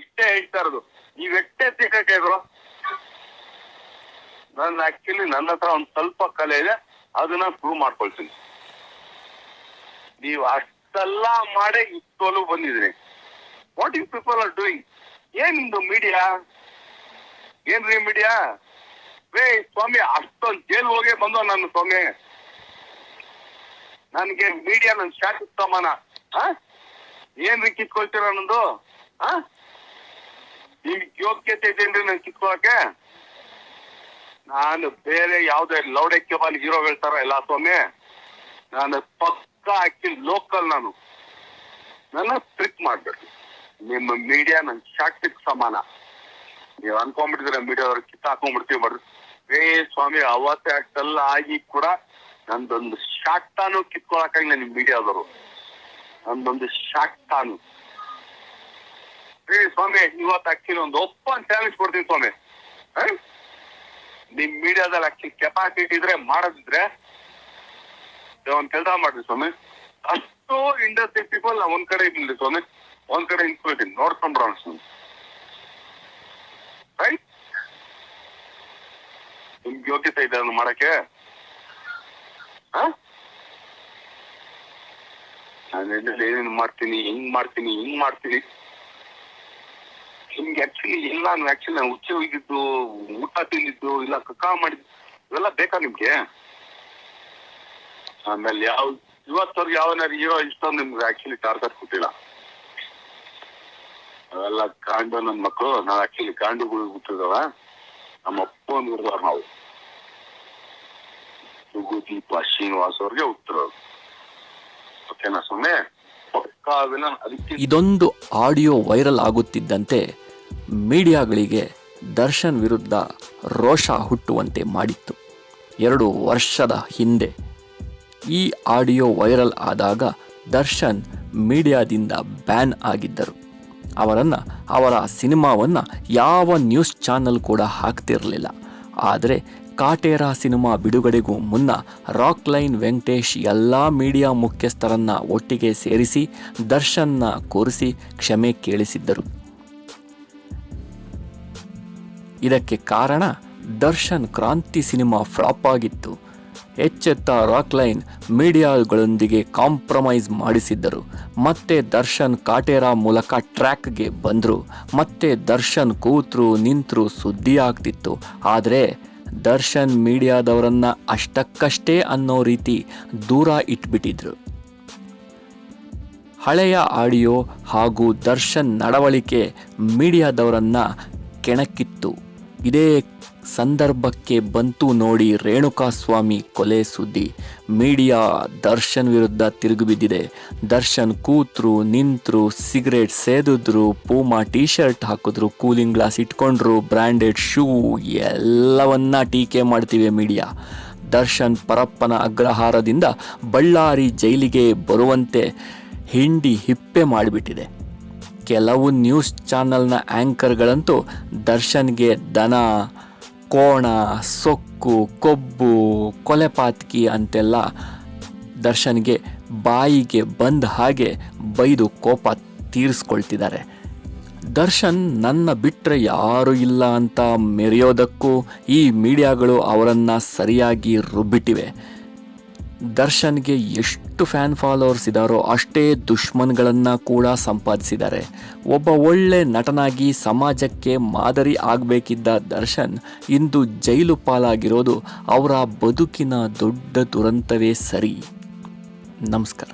ಇಷ್ಟೇ ಹೇಳ್ತಾ ಇರೋದು. ನೀವ್ ಎಷ್ಟೇ ಸಿಕ್ಕಕ್ಕೆ ಇದ್ರು ನಾನು ಆಕ್ಚುಲಿ ನನ್ನ ಹತ್ರ ಒಂದ್ ಸ್ವಲ್ಪ ಕಲೆ ಇದೆ, ಅದನ್ನ ಪ್ರೂವ್ ಮಾಡ್ಕೊಳ್ತೀನಿ. ನೀವು ಅಷ್ಟೆಲ್ಲ ಮಾಡೇ ಇಷ್ಟೋಲು ಬಂದಿದ್ರಿ. What you people are doing ಏನ್ ನಿಮ್ದು ಮೀಡಿಯಾ ಏನ್ರಿ ಮೀಡಿಯಾ ರೇ ಸ್ವಾಮಿ, ಅಷ್ಟೊಂದು ಜೈಲ್ ಹೋಗೇ ಬಂದೋ ನಾನು ಸ್ವಾಮಿ. ನನ್ಗೆ ಮೀಡಿಯಾ ನನ್ ಶಾಖ ಸಮಾನ? ಏನ್ರಿ ಕಿತ್ಕೊಳ್ತೀರ ನಂದು? ಆ ನಿಮ್ಗೆ ಯೋಗ್ಯತೆ ಇದೇನ್ರಿ ನನ್ ಕಿತ್ಕೊಳಕ್ಕೆ ನಾನು ಬೇರೆ ಯಾವ್ದೇ ಲೌಡ್ ಎಕ್ಯಬಲ್ ಹೀರೋ ತರ ಇಲ್ಲ ಸ್ವಾಮಿ. ನಾನು ಪಕ್ಕ ಆಕ್ಚುಲಿ ಲೋಕಲ್ ನಾನು. ನನ್ನ ಟ್ರಿಕ್ ಮಾಡ್ಬೇಕು. ನಿಮ್ಮ ಮೀಡಿಯಾ ನನ್ ಶಾಕ್ತಿಕ್ ಸಮಾನ. ನೀವು ಅನ್ಕೊಂಡ್ಬಿಟ್ಟಿದ್ರೆ ಮೀಡಿಯಾದವ್ರು ಕಿತ್ತಾಕೊಂಡ್ಬಿಡ್ತೀವಿ ಮಾಡ್ರಿ ಏ ಸ್ವಾಮಿ, ಅವತ್ತೆ ಅಷ್ಟೆಲ್ಲ ಆಗಿ ಕೂಡ ನಂದೊಂದು ಶಾಕ್ತಾನು ಕಿತ್ಕೊಳಕಾಗಿ ನಿಮ್ ಮೀಡಿಯಾದವರು ನಂದೊಂದು ಶಾಕ್ತಾನು ಏ, ಸ್ವಾಮಿ ಇವತ್ತು ಒಂದು ಓಪನ್ ಚಾಲೆಂಜ್ ಕೊಡ್ತೀನಿ ಸ್ವಾಮಿ? ನಿಮ್ ಮೀಡಿಯಾದಲ್ಲಿ ಆಕ್ಚುಲಿ ಕೆಪಾಸಿಟಿ ಇದ್ರೆ ಮಾಡೋದಿದ್ರೆ ಒಂದ್ ಕೆಲಸ ಮಾಡ್ರಿ ಸ್ವಾಮಿ. ಅಷ್ಟು ಇಂಡಸ್ಟ್ರಿ ಪೀಪಲ್ ನಾವು ಒಂದ್ ಕಡೆ ಇದ್ದೀನಿ ಸ್ವಾಮಿ. ಒಂದ್ ಕಡೆ ನಿಂತ್ಕೊಳ್ತೀನಿ ನೋಡ್ಕೊಂಡ್ರ ಸ್ವಾಮಿ. ರೈಟ್ ನಿಮ್ಗೆ ಯೋಗ್ಯತೆ ಇದೆ ಅದನ್ನ ಮಾಡಕ್ಕೆ? ನಾನು ಏನೇನು ಮಾಡ್ತೀನಿ, ಹಿಂಗ್ ಮಾಡ್ತೀನಿ ಹಿಂಗ್ ಮಾಡ್ತೀನಿ? ನಿಮ್ಗೆ ಆಕ್ಚುಲಿ ಇಲ್ಲ ನೀವು ಆಕ್ಚುಲಿ ನಾನು ಹುಚ್ಚಿ ಹೋಗಿದ್ದು, ಊಟ ತಿಂದಿದ್ದು, ಇಲ್ಲ ಕಕ್ಕ ಮಾಡಿದ್ದು, ಇವೆಲ್ಲ ಬೇಕಾ ನಿಮ್ಗೆ? ಆಮೇಲೆ ಯಾವ, ಇವತ್ತವ್ರಿಗೆ ಯಾವನಾರು ಹೀರೋ ಇಷ್ಟೊಂದು ನಿಮ್ಗೆ ಆಕ್ಚುಲಿ ಟಾರ್ಗೆಟ್ ಕೊಟ್ಟಿಲ್ಲ. ಅವೆಲ್ಲ ಕಾಂಡು ನನ್ನ ಮಕ್ಕಳು ನಾವು ಆಕ್ಚುಲಿ ಕಾಂಡುಗಳು ಹುಟ್ಟಿದವ. ನಮ್ಮ ಅಪ್ಪ ಹುಡುಗ ನಾವು. ಸುಗುದೀಪ ಶ್ರೀನಿವಾಸ್ ಅವ್ರಿಗೆ ಹುಟ್ಟಿರೋದು ಓಕೆನಾ ಸುಮ್ಮನೆ ಅದಕ್ಕೆ ಇದೊಂದು ಆಡಿಯೋ ವೈರಲ್ ಆಗುತ್ತಿದ್ದಂತೆ ಮೀಡಿಯಾಗಳಿಗೆ ದರ್ಶನ್ ವಿರುದ್ಧ ರೋಷ ಹುಟ್ಟುವಂತೆ ಮಾಡಿತ್ತು. ಎರಡು ವರ್ಷದ ಹಿಂದೆ ಈ ಆಡಿಯೋ ವೈರಲ್ ಆದಾಗ ದರ್ಶನ್ ಮೀಡಿಯಾದಿಂದ ಬ್ಯಾನ್ ಆಗಿದ್ದರು. ಅವರನ್ನು, ಅವರ ಸಿನಿಮಾವನ್ನು ಯಾವ ನ್ಯೂಸ್ ಚಾನಲ್ ಕೂಡ ಹಾಕ್ತಿರಲಿಲ್ಲ. ಆದರೆ ಕಾಟೇರ ಸಿನಿಮಾ ಬಿಡುಗಡೆಗೂ ಮುನ್ನ ರಾಕ್ ಲೈನ್ ವೆಂಕಟೇಶ್ ಎಲ್ಲ ಮೀಡಿಯಾ ಮುಖ್ಯಸ್ಥರನ್ನು ಒಟ್ಟಿಗೆ ಸೇರಿಸಿ ದರ್ಶನ್ನ ಕೂರಿಸಿ ಕ್ಷಮೆ ಕೇಳಿಸಿದ್ದರು. ಇದಕ್ಕೆ ಕಾರಣ ದರ್ಶನ್ ಕ್ರಾಂತಿ ಸಿನಿಮಾ ಫ್ಲಾಪ್ ಆಗಿತ್ತು. ಎಚ್ಚೆತ್ತ ರಾಕ್ಲೈನ್ ಮೀಡಿಯಾಗಳೊಂದಿಗೆ ಕಾಂಪ್ರಮೈಸ್ ಮಾಡಿಸಿದ್ದರು. ಮತ್ತೆ ದರ್ಶನ್ ಕಾಟೇರ ಮೂಲಕ ಟ್ರ್ಯಾಕ್ಗೆ ಬಂದರು. ಮತ್ತೆ ದರ್ಶನ್ ಕೂತರು ನಿಂತರು ಸುದ್ದಿ ಆಗ್ತಿತ್ತು. ಆದರೆ ದರ್ಶನ್ ಮೀಡಿಯಾದವರನ್ನು ಅಷ್ಟಕ್ಕಷ್ಟೇ ಅನ್ನೋ ರೀತಿ ದೂರ ಇಟ್ಬಿಟ್ಟಿದ್ರು. ಹಳೆಯ ಆಡಿಯೋ ಹಾಗೂ ದರ್ಶನ್ ನಡವಳಿಕೆ ಮೀಡಿಯಾದವರನ್ನು ಕೆಣಕಿತ್ತು. ಇದೇ ಸಂದರ್ಭಕ್ಕೆ ಬಂತು ನೋಡಿ ರೇಣುಕಾಸ್ವಾಮಿ ಕೊಲೆ ಸುದ್ದಿ. ಮೀಡಿಯಾ ದರ್ಶನ್ ವಿರುದ್ಧ ತಿರುಗಿಬಿದ್ದಿದೆ ದರ್ಶನ್ ಕೂತ್ರು, ನಿಂತರು, ಸಿಗರೇಟ್ ಸೇದಿದ್ರು, ಪೂಮಾ ಟೀ ಶರ್ಟ್ ಹಾಕಿದ್ರು, ಕೂಲಿಂಗ್ ಗ್ಲಾಸ್ ಇಟ್ಕೊಂಡ್ರು ಬ್ರ್ಯಾಂಡೆಡ್ ಶೂ ಎಲ್ಲವನ್ನ ಟೀಕೆ ಮಾಡ್ತೀವಿ ಮೀಡಿಯಾ. ದರ್ಶನ್ ಪರಪ್ಪನ ಅಗ್ರಹಾರದಿಂದ ಬಳ್ಳಾರಿ ಜೈಲಿಗೆ ಬರುವಂತೆ ಹಿಂಡಿ ಹಿಪ್ಪೆ ಮಾಡಿಬಿಟ್ಟಿದೆ. ಕೆಲವು ನ್ಯೂಸ್ ಚಾನಲ್ನ ಆ್ಯಂಕರ್ಗಳಂತೂ ದರ್ಶನ್ಗೆ ದನ, ಕೋಣ, ಸೊಕ್ಕು, ಕೊಬ್ಬು ಕೊಲೆಪಾತಕಿ ಅಂತೆಲ್ಲ ದರ್ಶನ್ಗೆ ಬಾಯಿಗೆ ಬಂದ ಹಾಗೆ ಬೈದು ಕೋಪ ತೀರಿಸ್ಕೊಳ್ತಿದ್ದಾರೆ. ದರ್ಶನ್ ನನ್ನ ಬಿಟ್ಟರೆ ಯಾರೂ ಇಲ್ಲ ಅಂತ ಮೆರೆಯೋದಕ್ಕೂ ಈ ಮೀಡಿಯಾಗಳು ಅವರನ್ನು ಸರಿಯಾಗಿ ರುಬ್ಬಿಟ್ಟಿವೆ. ದರ್ಶನ್ಗೆ ಎಷ್ಟು ಫ್ಯಾನ್ ಫಾಲೋವರ್ಸ್ ಇದ್ದಾರೋ ಅಷ್ಟೇ ದುಶ್ಮನ್ಗಳನ್ನು ಕೂಡ ಸಂಪಾದಿಸಿದ್ದಾರೆ. ಒಬ್ಬ ಒಳ್ಳೆ ನಟನಾಗಿ ಸಮಾಜಕ್ಕೆ ಮಾದರಿ ಆಗಬೇಕಿದ್ದ ದರ್ಶನ್ ಇಂದು ಜೈಲು ಪಾಲಾಗಿರೋದು ಅವರ ಬದುಕಿನ ದೊಡ್ಡ ದುರಂತವೇ ಸರಿ. ನಮಸ್ಕಾರ.